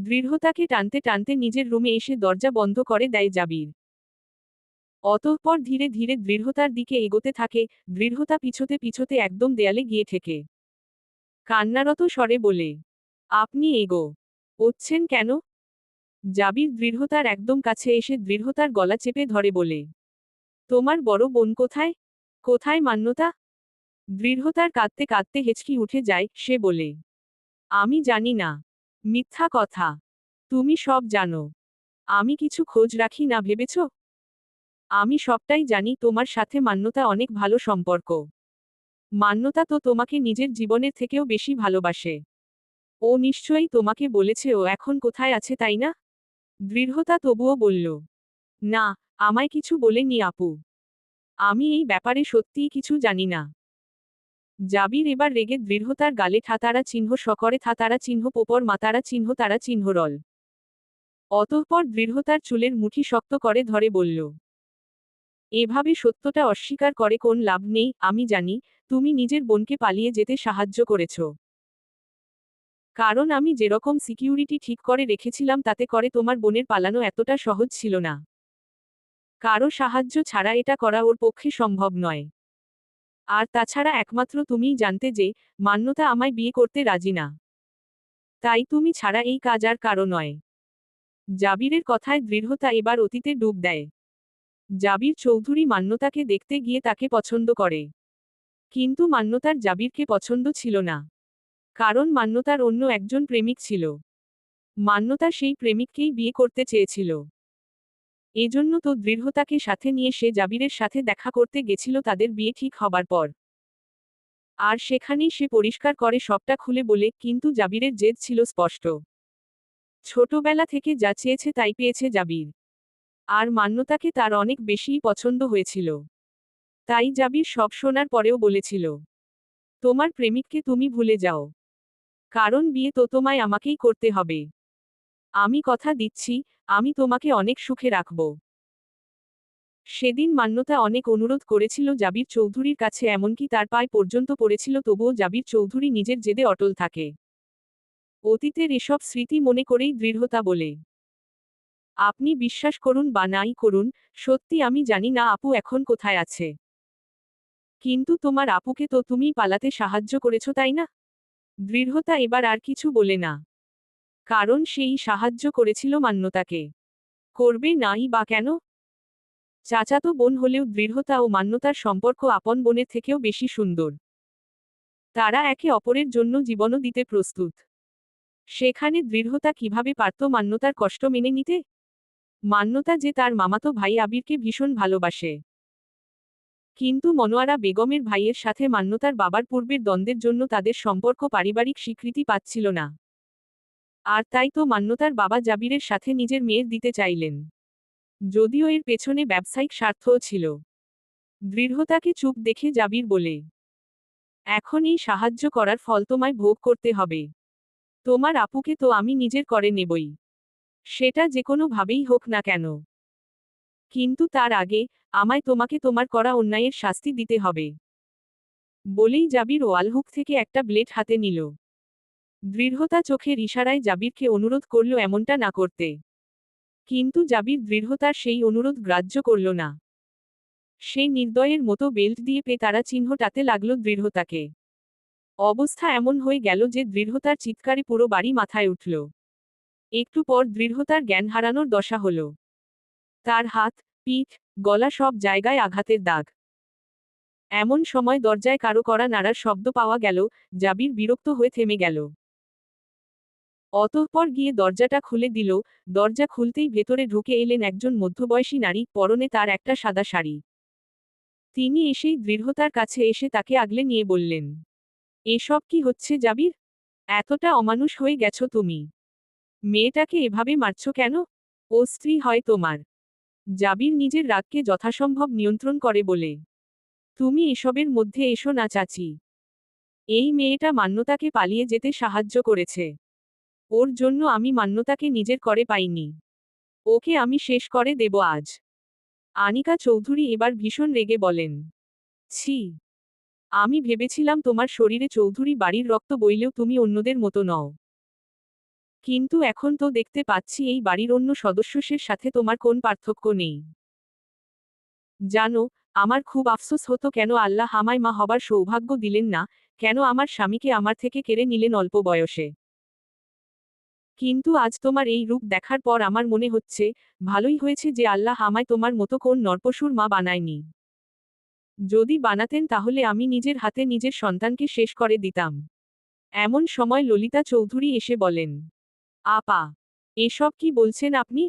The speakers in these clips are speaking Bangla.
দৃঢ়তাকে টানতে টানতে নিজের রুমে এসে দরজা বন্ধ করে দেয় জাবির। অতঃপর ধীরে ধীরে দৃঢ়তার দিকে এগোতে থাকে, দৃঢ়তা পিছোতে পিছোতে একদম দেয়ালে গিয়ে ঠেকে। কান্নারত স্বরে বলে, আপনি এগো ওচ্ছেন কেন? জাবির দৃঢ়তার একদম কাছে এসে দৃঢ়তার গলা চেপে ধরে বলে, তোমার বড় বোন কোথায়? কোথায় মান্যতা? দৃঢ়তার কাঁদতে কাঁদতে হেঁচকি উঠে যায়, সে বলে, আমি জানি না। মিথ্যা কথা। তুমি সব জানো। আমি কিছু খোঁজ রাখি না, ভেবেছ? আমি সবটাই জানি, তোমার সাথে মান্যতা অনেক ভালো সম্পর্ক। মান্যতা তো তোমাকে নিজের জীবনের থেকেও বেশি ভালোবাসে। ও নিশ্চয়ই তোমাকে বলেছে, ও এখন কোথায় আছে, তাই না? দৃঢ়তা তবুও বলল, না, আমায় কিছু বলেনি আপু। আমি এই ব্যাপারে সত্যিই কিছু জানি না। জাবির এবার রেগে দৃঢ়তার গালে ঠাতারা চিহ্ন সকরে থাতারা চিহ্ন, পোপর মাতারা চিহ্ন, তারা চিহ্ন রল। অতঃপর দৃঢ়তার চুলের মুঠি শক্ত করে ধরে বলল, এভাবে সত্যটা অস্বীকার করে কোন লাভ নেই, আমি জানি, তুমি নিজের বোনকে পালিয়ে যেতে সাহায্য করেছ। কারণ আমি যেরকম সিকিউরিটি ঠিক করে রেখেছিলাম, তাতে করে তোমার বোনের পালানো এতটা সহজ ছিল না। কারও সাহায্য ছাড়া এটা করা ওর পক্ষে সম্ভব নয়। আর তাছাড়া একমাত্র তুমিই জানতে যে, মান্যতা আমায় বিয়ে করতে রাজি না। তাই তুমি ছাড়া এই কাজ আর কারও নয়। জাবিরের কথায় দৃঢ়তা এবার অতীতে ডুব দেয়। জাবির চৌধুরী মান্যতাকে দেখতে গিয়ে তাকে পছন্দ করে। কিন্তু মান্যতার জাবিরকে পছন্দ ছিল না। কারণ মান্যতার অন্য একজন প্রেমিক ছিল। মান্যতা সেই প্রেমিককেই বিয়ে করতে চেয়েছিল। এজন্য তো দৃঢ়তাকে সাথে নিয়ে সে জাবিরের সাথে দেখা করতে গেছিল তাদের বিয়ে ঠিক হবার পর। আর সেখানেই সে পরিষ্কার করে সবটা খুলে বলে, কিন্তু জাবিরের জেদ ছিল স্পষ্ট। ছোটবেলা থেকে যা চেয়েছে তাই পেয়েছে জাবির। আর মান্যতাকে তার অনেক বেশিই পছন্দ হয়েছিল। তাই জাবির সব শোনার পরেও বলেছিল, তোমার প্রেমিককে তুমি ভুলে যাও। কারণ বিয়ে তো তোমায় আমাকেই করতে হবে। আমি কথা দিচ্ছি, আমি তোমাকে অনেক সুখে রাখব। সেদিন মান্যতা অনেক অনুরোধ করেছিল জাবির চৌধুরীর কাছে, এমনকি তার পায় পর্যন্ত পড়েছিল, তবুও জাবির চৌধুরী নিজের জেদে অটল থাকে। অতীতের এসব স্মৃতি মনে করেই দৃঢ়তা বলে। আপনি বিশ্বাস করুন বা নাই করুন, সত্যি আমি জানি না আপু এখন কোথায় আছে। কিন্তু তোমার আপুকে তো তুমিই পালাতে সাহায্য করেছ, তাই না? দৃঢ়তা এবার আর কিছু বলে না। কারণ সেই সাহায্য করেছিল মান্যতাকে। করবে নাই বা কেন? চাচাতো বোন হলেও দৃঢ়তা ও মান্যতার সম্পর্ক আপন বোনের থেকেও বেশি সুন্দর। তারা একে অপরের জন্য জীবনও দিতে প্রস্তুত। সেখানে দৃঢ়তা কীভাবে পারত মান্যতার কষ্ট মেনে নিতে? মান্যতা যে তার মামাতো ভাই আবিরকে ভীষণ ভালোবাসে। কিন্তু মনোয়ারা বেগমের ভাইয়ের সাথে মান্যতার বাবার পূর্বের দ্বন্দ্বের জন্য তাদের সম্পর্ক পারিবারিক স্বীকৃতি পাচ্ছিল না। আর তাই তো মান্যতার বাবা জাবিরের সাথে নিজের মেয়ের দিতে চাইলেন। যদিও এর পেছনে ব্যবসায়িক স্বার্থও ছিল। দৃঢ়তাকে চুপ দেখে জাবির বলে, এখন এই সাহায্য করার ফল তোমায় ভোগ করতে হবে। তোমার আপুকে তো আমি নিজের করে নেবই। সেটা যে কোনো ভাবেই হোক না কেন। কিন্তু তার আগে আমায় তোমাকে তোমার করা অন্যায়ের শাস্তি দিতে হবে। বলেই জাবির ওয়ালহুক থেকে একটা ব্লেড হাতে নিল। দৃঢ়তা চোখের ইশারায় জাবিরকে অনুরোধ করল এমনটা না করতে। কিন্তু জাবির দৃঢ়তার সেই অনুরোধ গ্রাহ্য করল না। সেই নির্দয়ের মতো বেল্ট দিয়ে পে তারা চিহ্নটাতে লাগল দৃঢ়তাকে। অবস্থা এমন হয়ে গেল যে দৃঢ়তার চিৎকারে পুরো বাড়ি মাথায় উঠল। একটু পর দৃঢ়তার জ্ঞান হারানোর দশা হল। তার হাত, পিঠ, গলা সব জায়গায় আঘাতের দাগ। এমন সময় দরজায় কারও করা নাড়ার শব্দ পাওয়া গেল, জাবির বিরক্ত হয়ে থেমে গেল। অতঃপর গিয়ে দরজাটা খুলে দিল। দরজা খুলতেই ভেতরে ঢুকে এলেন একজন মধ্যবয়সী নারী, পরনে তার একটা সাদা শাড়ি। তিনি এসেই দৃঢ়তার কাছে এসে তাকে আগলে নিয়ে বললেন, এসব কি হচ্ছে জাবির? এতটা অমানুষ হয়ে গেছো তুমি। মেয়েটাকে এভাবে মারছ কেন? ও স্ত্রী হয় তোমার। জাবির নিজের রাগকে যথাসম্ভব নিয়ন্ত্রণ করে বলে, তুমি এসবের মধ্যে এসো না চাচি। এই মেয়েটা মান্যতাকে পালিয়ে যেতে সাহায্য করেছে। ওর জন্য আমি মান্যতাকে নিজের করে পাইনি। ওকে আমি শেষ করে দেব আজ। আনিকা চৌধুরী এবার ভীষণ রেগে বলেন, ছি, আমি ভেবেছিলাম তোমার শরীরে চৌধুরী বাড়ির রক্ত বইলেও তুমি অন্যদের মতো নও। কিন্তু এখন তো দেখতে পাচ্ছি এই বাড়ির অন্য সদস্যের সাথে তোমার কোন পার্থক্য নেই। জানো, আমার খুব আফসোস হতো কেন আল্লাহ আমায় মা হবার সৌভাগ্য দিলেন না, কেন আমার স্বামীকে আমার থেকে কেড়ে নিলেন অল্প বয়সে। কিন্তু আজ তোমার এই রূপ দেখার পর আমার মনে হচ্ছে, ভালোই হয়েছে যে আল্লাহ আমায় তোমার মতো কোন নরপশুর মা বানায়নি। যদি বানাতেন তাহলে আমি নিজের হাতে নিজের সন্তানকে শেষ করে দিতাম। এমন সময় ললিতা চৌধুরী এসে বলেন, আপা, এসব কি বলছেন আপনি?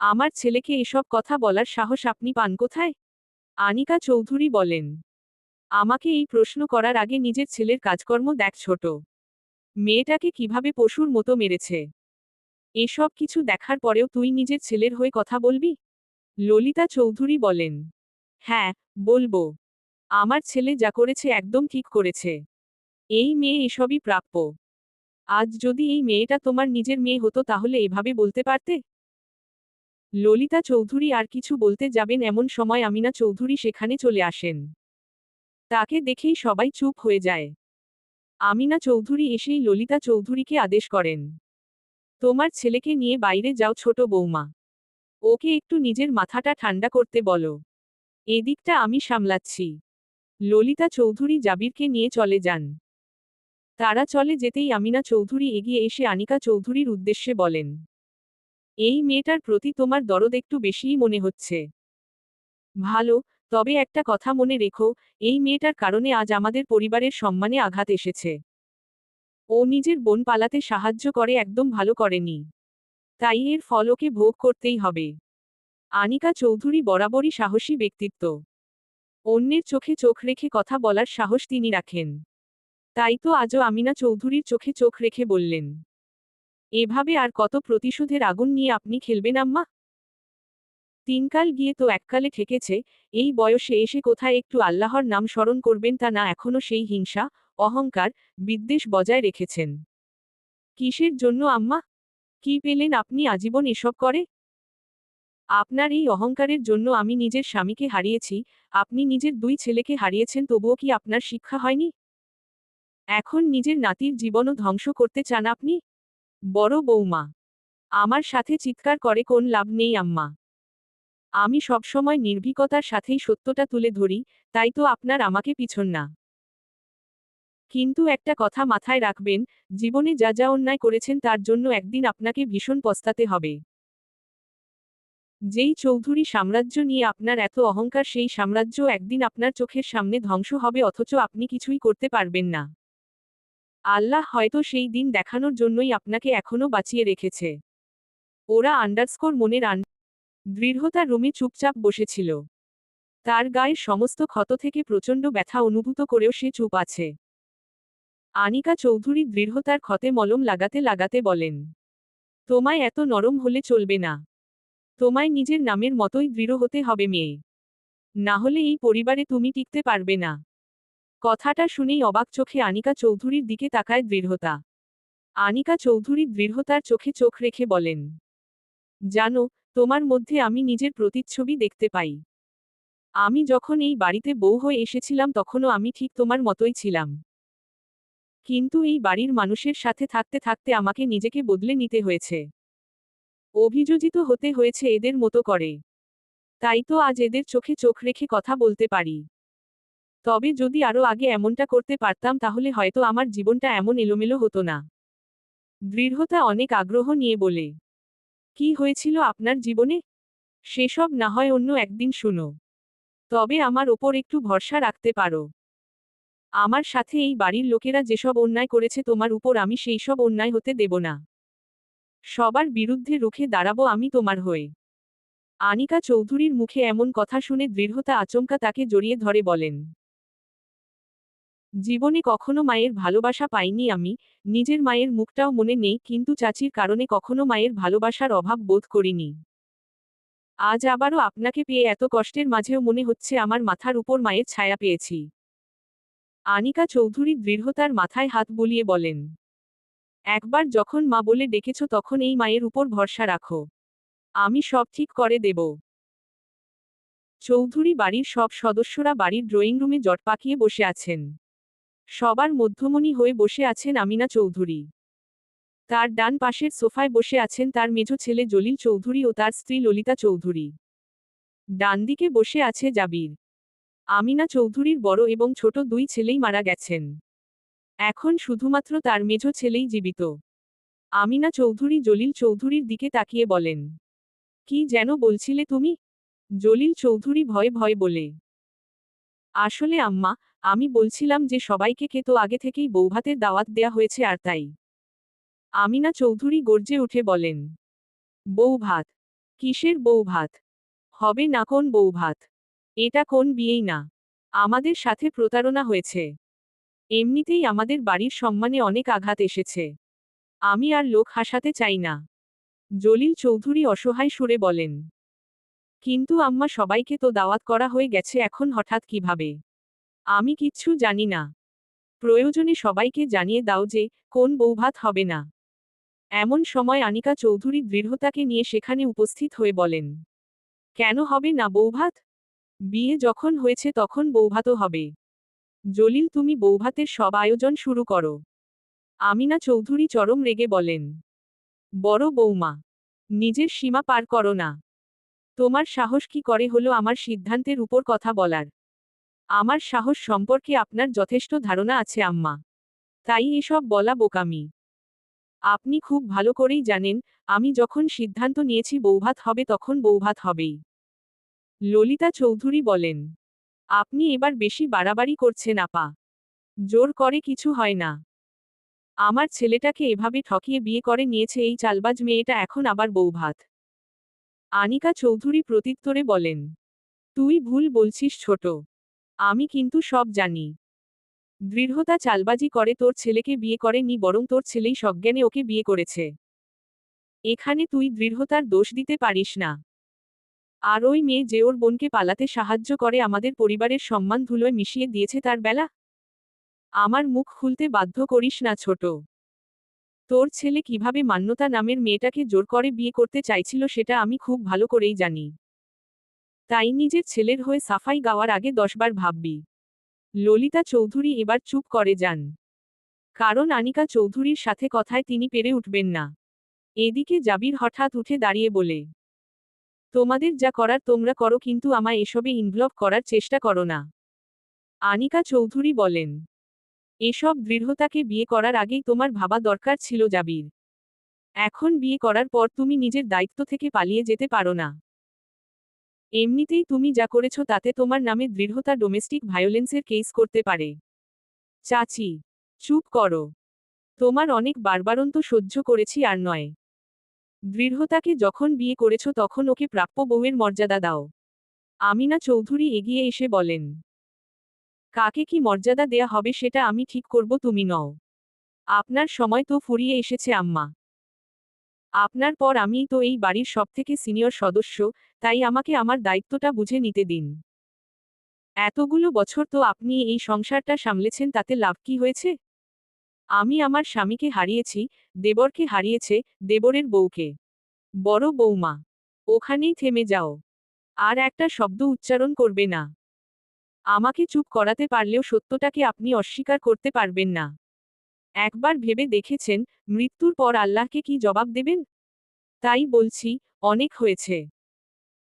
আমার ছেলেকে এসব কথা বলার সাহস আপনি পান কোথায়? আনিকা চৌধুরী বলেন, আমাকে এই প্রশ্ন করার আগে নিজের ছেলের কাজকর্ম দেখ ছোট। মেয়েটাকে কীভাবে পশুর মতো মেরেছে? এসব কিছু দেখার পরেও তুই নিজের ছেলের হয়ে কথা বলবি? ললিতা চৌধুরী বলেন হ্যাঁ বলব। আমার ছেলে যা করেছে একদম ঠিক করেছে। এই মেয়ে এসবই প্রাপ্য। আজ যদি এই মেয়েটা তোমার নিজের মেয়ে হতো তাহলে এভাবে বলতে পারতে? ললিতা চৌধুরী আর কিছু বলতে যাবেন এমন সময় আমিনা চৌধুরী সেখানে চলে আসেন। তাকে দেখেই সবাই চুপ হয়ে যায়। আমিনা চৌধুরী এসেই ললিতা চৌধুরীকে আদেশ করেন। তোমার ছেলেকে নিয়ে বাইরে যাও ছোট বৌমা। ওকে একটু নিজের মাথাটা ঠান্ডা করতে বলো। এদিকটা আমি সামলাচ্ছি। ললিতা চৌধুরী জাবিরকে নিয়ে চলে যান। তারা চলে যেতেই আমিনা চৌধুরী এগিয়ে এসে আনিকা চৌধুরীর উদ্দেশ্যে বলেন, এই মেয়েটার প্রতি তোমার দরদ একটু বেশিই মনে হচ্ছে। ভালো তবে একটা কথা মনে রেখো, এই মেয়েটার কারণে আজ আমাদের পরিবারের সম্মানে আঘাত এসেছে। ও নিজের বোন পালাতে সাহায্য করে একদম ভালো করেনি। তাই এর ফল ওকে ভোগ করতেই হবে। আনিকা চৌধুরী বরাবরই সাহসী ব্যক্তিত্ব। অন্যের চোখে চোখ রেখে কথা বলার সাহস তিনি রাখেন। তাই তো আজও আমিনা চৌধুরীর চোখে চোখ রেখে বললেন, এভাবে আর কত প্রতিশোধের আগুন নিয়ে আপনি খেলবেন আম্মা? তিনকাল গিয়ে তো এককালে ঠেকেছে, এই বয়সে এসে কোথায় একটু আল্লাহর নাম স্মরণ করবেন তা না এখনও সেই হিংসা, অহংকার, বিদ্বেষ বজায় রেখেছেন। কিসের জন্য আম্মা? কি পেলেন আপনি আজীবন এসব করে? আপনার এই অহংকারের জন্য আমি নিজের স্বামীকে হারিয়েছি, আপনি নিজের দুই ছেলেকে হারিয়েছেন তবুও কি আপনার শিক্ষা হয়নি? এখন নিজের নাতির জীবনও ধ্বংস করতে চান আপনি? বড় বৌমা, আমার সাথে চিৎকার করে কোন লাভ নেই আম্মা। আমি সবসময় নির্ভীকতার সাথেই সত্যটা তুলে ধরি, তাই তো আপনার আমাকে পিছন না। কিন্তু একটা কথা মাথায় রাখবেন, জীবনে যা যা অন্যায় করেছেন তার জন্য একদিন আপনাকে ভীষণ পস্তাতে হবে। যেই চৌধুরী সাম্রাজ্য নিয়ে আপনার এত অহংকার সেই সাম্রাজ্য একদিন আপনার চোখের সামনে ধ্বংস হবে অথচ আপনি কিছুই করতে পারবেন না। আল্লাহ হয়তো সেই দিন দেখানোর জন্যই আপনাকে এখনও বাঁচিয়ে রেখেছে। ওরা আন্ডারস্কোর মনের আন দৃঢ়তা রুমে চুপচাপ বসেছিল। তার গায়ের সমস্ত ক্ষত থেকে প্রচণ্ড ব্যথা অনুভূত করেও সে চুপ আছে। আনিকা চৌধুরী দৃঢ়তার ক্ষতে মলম লাগাতে লাগাতে বলেন, তোমায় এত নরম হলে চলবে না। তোমায় নিজের নামের মতোই দৃঢ় হতে হবে মেয়ে। না হলে এই পরিবারে তুমি টিকতে পারবে না কথাটা শুনেই অবাক চোখে আনিকা চৌধুরীর দিকে তাকায় দৃঢ়তা। আনিকা চৌধুরী দৃঢ়তার চোখে চোখ রেখে বলেন, জানো তোমার মধ্যে আমি নিজের প্রতিচ্ছবি দেখতে পাই। আমি যখন এই বাড়িতে বউ হয়ে এসেছিলাম তখনও আমি ঠিক তোমার মতোই ছিলাম। কিন্তু এই বাড়ির মানুষের সাথে থাকতে থাকতে আমাকে নিজেকে বদলে নিতে হয়েছে। অভিযোজিত হতে হয়েছে এদের মতো করে। তাই তো আজ এদের চোখে চোখ রেখে কথা বলতে পারি। তবে যদি আরও আগে এমনটা করতে পারতাম তাহলে হয়তো আমার জীবনটা এমন এলোমেলো হতো না। দৃঢ়তা অনেক আগ্রহ নিয়ে বলে। কি হয়েছিল আপনার জীবনে? সেসব না হয় অন্য একদিন শুনো। তবে আমার ওপর একটু ভরসা রাখতে পারো। আমার সাথে এই বাড়ির লোকেরা যেসব অন্যায় করেছে তোমার উপর আমি সেই সব অন্যায় হতে দেব না। সবার বিরুদ্ধে রুখে দাঁড়াবো আমি তোমার হয়ে। আনিকা চৌধুরীর মুখে এমন কথা শুনে দৃঢ়তা আচমকা তাকে জড়িয়ে ধরে বলেন। জীবনে কখনো মায়ের ভালোবাসা পাইনি আমি, নিজের মায়ের মুখটাও মনে নেই, কিন্তু চাচির কারণে কখনো মায়ের ভালোবাসার অভাব বোধ করিনি। আজ আবারও আপনাকে পেয়ে এত কষ্টের মাঝেও মনে হচ্ছে আমার মাথার উপর মায়ের ছায়া পেয়েছি। আনিকা চৌধুরী দৃঢ়তার মাথায় হাত বুলিয়ে বলেন, একবার যখন মা বলে ডেকেছ তখন এই মায়ের উপর ভরসা রাখো। আমি সব ঠিক করে দেব। চৌধুরী বাড়ির সব সদস্যরা বাড়ির ড্রয়িং রুমে জট পাকিয়ে বসে আছেন। সবার মধ্যমণি হয়ে বসে আছেন আমিনা চৌধুরী। তার ডান পাশের সোফায় বসে আছেন তার মেঝো ছেলে জলিল চৌধুরী ও তার স্ত্রী ললিতা চৌধুরী। ডান দিকে বসে আছে জাবির। আমিনা চৌধুরীর বড় এবং ছোট দুই ছেলেই মারা গেছেন। এখন শুধুমাত্র তার মেঝো ছেলেই জীবিত। আমিনা চৌধুরী জলিল চৌধুরীর দিকে তাকিয়ে বলেন, কি যেন বলছিলে তুমি? জলিল চৌধুরী ভয়ে ভয়ে বলে, আসলে আম্মা আমি বলছিলাম যে সবাইকে কে তো আগে থেকেই বৌভাতের দাওয়াত দেয়া হয়েছে আর তাই। আমিনা চৌধুরী গর্জে উঠে বলেন, বৌভাত, কিসের বৌভাত? হবে না কোন বৌভাত? এটা কোন বিয়েই না। আমাদের সাথে প্রতারণা হয়েছে। এমনিতেই আমাদের বাড়ির সম্মানে অনেক আঘাত এসেছে। আমি আর লোক হাসাতে চাই না। জলিল চৌধুরী অসহায় সুরে বলেন, কিন্তু আম্মা সবাইকে তো দাওয়াত করা হয়ে গেছে এখন হঠাৎ কীভাবে? আমি কিচ্ছু জানি না। প্রয়োজনে সবাইকে জানিয়ে দাও যে, কোন বৌভাত হবে না। এমন সময় আনিকা চৌধুরী দৃঢ়তাকে নিয়ে সেখানে উপস্থিত হয়ে বলেন, কেন হবে না বৌভাত? বিয়ে যখন হয়েছে তখন বৌভাতও হবে। জলিল, তুমি বৌভাতের সব আয়োজন শুরু করো। আমিনা চৌধুরী চরম রেগে বলেন, বড় বৌমা, নিজের সীমা পার করো না। তোমার সাহস কি করে হলো আমার সিদ্ধান্তের উপর কথা বলার? আমার সাহস সম্পর্কে আপনার যথেষ্ট ধারণা আছে, আম্মা। তাই এসব বলা বোকামি। আপনি খুব ভালো করেই জানেন, আমি যখন সিদ্ধান্ত নিয়েছি বৌভাত হবে তখন বৌভাত হবেই। ললিতা চৌধুরী বলেন, আপনি এবার বেশি বাড়াবাড়ি করছেন, আপা। জোর করে কিছু হয় না। আমার ছেলেটাকে এভাবে ঠকিয়ে বিয়ে করে নিয়েছে এই চালবাজ মেয়েটা এখন আবার বৌভাত। আনিকা চৌধুরী প্রত্যুত্তরে বলেন, তুই ভুল বলছিস, ছোট। আমি কিন্তু সব জানি। দৃঢ়তা চালবাজি করে, তোর ছেলেকে বিয়ে করে নি বরং তোর ছেলেই সজ্ঞানে ওকে বিয়ে করেছে। এখানে তুই দৃঢ়তার দোষ দিতে পারিস না। আর ওই মেয়ে যে ওর বোনকে পালাতে সাহায্য করে, আমাদের পরিবারের সম্মান ধুলোয় মিশিয়ে দিয়েছে তার বেলা। আমার মুখ খুলতে বাধ্য করিস না, ছোট। তোর ছেলে কীভাবে মান্যতা নামের মেয়েটাকে জোর করে বিয়ে করতে চাইছিল, সেটা আমি খুব ভালো করেই জানি। তাই নিজের ছেলের হয়ে সাফাই গাওয়ার আগে দশবার ভাববি। ললিতা চৌধুরী এবার চুপ করে যান। কারণ আনিকা চৌধুরীর সাথে কথায় তিনি পেরে উঠবেন না। এদিকে জাবির হঠাৎ উঠে দাঁড়িয়ে বলে, তোমাদের যা করার তোমরা করো কিন্তু আমায় এসবে ইনভলভ করার চেষ্টা করো না। আনিকা চৌধুরী বলেন, এসব দৃঢ়তাকে বিয়ে করার আগেই তোমার ভাবা দরকার ছিল জাবির। এখন বিয়ে করার পর তুমি নিজের দায়িত্ব থেকে পালিয়ে যেতে পারো না। এমনিতেই তুমি যা করেছ তাতে তোমার নামে দৃঢ়তা ডোমেস্টিক ভায়োলেন্সের কেস করতে পারে। চাচি, চুপ করো। তোমার অনেক বারবারন্ত সহ্য করেছি আর নয়। দৃঢ়তাকে যখন বিয়ে করেছ তখন ওকে প্রাপ্য বউয়ের মর্যাদা দাও। আমিনা চৌধুরী এগিয়ে এসে বলেন, কাকে কি মর্যাদা দেয়া হবে সেটা আমি ঠিক করব, তুমি নও। আপনার সময় তো ফুরিয়ে এসেছে, আম্মা। আপনার পর আমি তো এই বাড়ির সবথেকে সিনিয়র সদস্য, তাই আমাকে আমার দায়িত্বটা বুঝে নিতে দিন। এতগুলো বছর তো আপনি এই সংসারটা সামলেছেন, তাতে লাভ কি হয়েছে? আমি আমার স্বামীকে হারিয়েছি, দেবরকে হারিয়েছে, দেবরের বউকে। বড় বৌমা ওখানেই থেমে যাও। আর একটা শব্দ উচ্চারণ করবে না। আমাকে চুপ করাতে পারলেও সত্যটাকে আপনি অস্বীকার করতে পারবেন না। একবার ভেবে দেখেছেন, মৃত্যুর পর আল্লাহকে কি জবাব দেবেন? তাই বলছি, অনেক হয়েছে।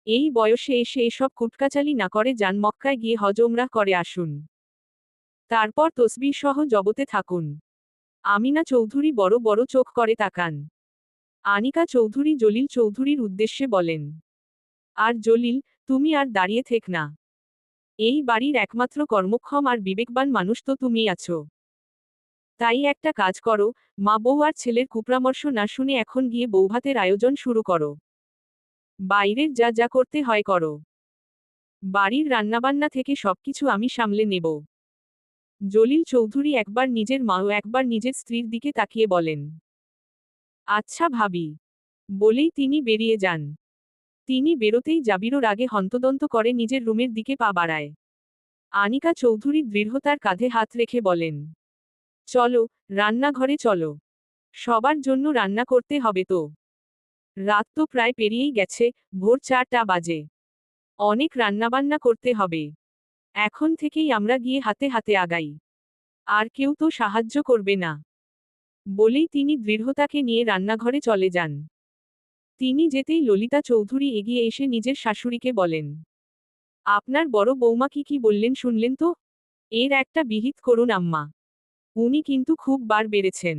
এই বয়সে এসে এসব কুটকাচালি না করে যান মক্কায় গিয়ে হজমরা করে আসুন। তারপর তসবির সহ জগতে থাকুন। আমিনা চৌধুরী বড় বড় চোখ করে তাকান। আনিকা চৌধুরী জলিল চৌধুরীর উদ্দেশ্যে বলেন, আর জলিল, তুমি আর দাঁড়িয়ে থেক না। এই বাড়ির একমাত্র কর্মক্ষম আর বিবেকবান মানুষ তো তুমি আছো। তাই একটা কাজ করো, মা বউ আর ছেলের কুপরামর্শ না শুনে এখন গিয়ে বৌভাতের আয়োজন শুরু করো। বাইরের যা যা করতে হয় করো। বাড়ির রান্নাবান্না থেকে সবকিছু আমি সামলে নেব। জলিল চৌধুরী একবার নিজের মা ও একবার নিজের স্ত্রীর দিকে তাকিয়ে বলেন আচ্ছা ভাবি। বলেই তিনি বেরিয়ে যান। তিনি বেরোতেই জাবিরও রাগে হন্তদন্ত করে নিজের রুমের দিকে পা বাড়ায়। আনিকা চৌধুরী দৃঢ়তার কাঁধে হাত রেখে বলেন চলো, রান্নাঘরে চলো। সবার জন্য রান্না করতে হবে তো। রাত তো প্রায় পেরিয়েই গেছে, ভোর চারটা বাজে। অনেক রান্নাবান্না করতে হবে। এখন থেকেই আমরা গিয়ে হাতে হাতে আগাই। আর কেউ তো সাহায্য করবে না। বলেই তিনি দৃঢ়তাকে নিয়ে রান্নাঘরে চলে যান। তিনি যেতেই ললিতা চৌধুরী এগিয়ে এসে নিজের শাশুড়িকে বলেন, আপনার বড় বৌমা কি কি বললেন শুনলেন তো? এর একটা বিহিত করুন আম্মা। উনি কিন্তু খুব বার বেড়েছেন।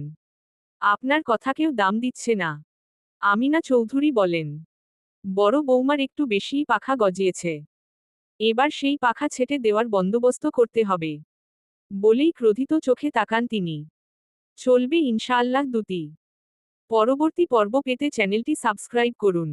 আপনার কথা কেউ দাম দিচ্ছে না। আমিনা চৌধুরী বলেন, বড় বৌমার একটু বেশিই পাখা গজিয়েছে। এবার সেই পাখা ছেটে দেওয়ার বন্দোবস্ত করতে হবে। বলেই ক্রোধিত চোখে তাকান তিনি। চলবে ইনশাআল্লাহ দুটি। পরবর্তী পর্ব পেতে চ্যানেলটি সাবস্ক্রাইব করুন।